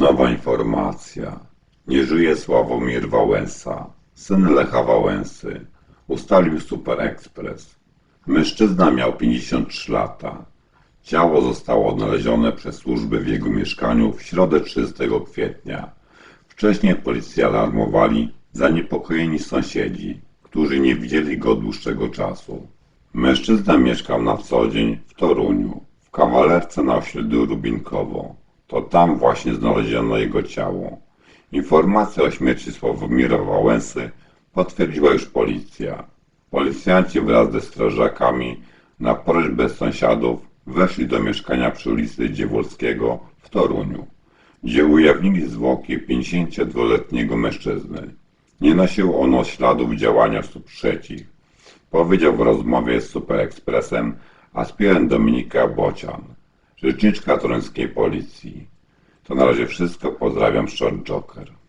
Nowa informacja. Nie żyje Sławomir Wałęsa, syn Lecha Wałęsy. Ustalił Super Express. Mężczyzna miał 53 lata. Ciało zostało odnalezione przez służby w jego mieszkaniu w środę 30 kwietnia. Wcześniej policja alarmowali zaniepokojeni sąsiedzi, którzy nie widzieli go dłuższego czasu. Mężczyzna mieszkał na co dzień w Toruniu, w kawalerce na osiedlu Rubinkowo. To tam właśnie znaleziono jego ciało. Informację o śmierci Sławomira Wałęsy potwierdziła już policja. Policjanci wraz ze strażakami na prośbę sąsiadów weszli do mieszkania przy ulicy Dziewolskiego w Toruniu, gdzie ujawnili zwłoki 52-letniego mężczyzny. Nie nosiło ono śladów działania osób trzecich, powiedział w rozmowie z Super Expressem aspirant Dominika Bocian, rzeczniczka toruńskiej policji. To na razie wszystko, pozdrawiam, Short Joker.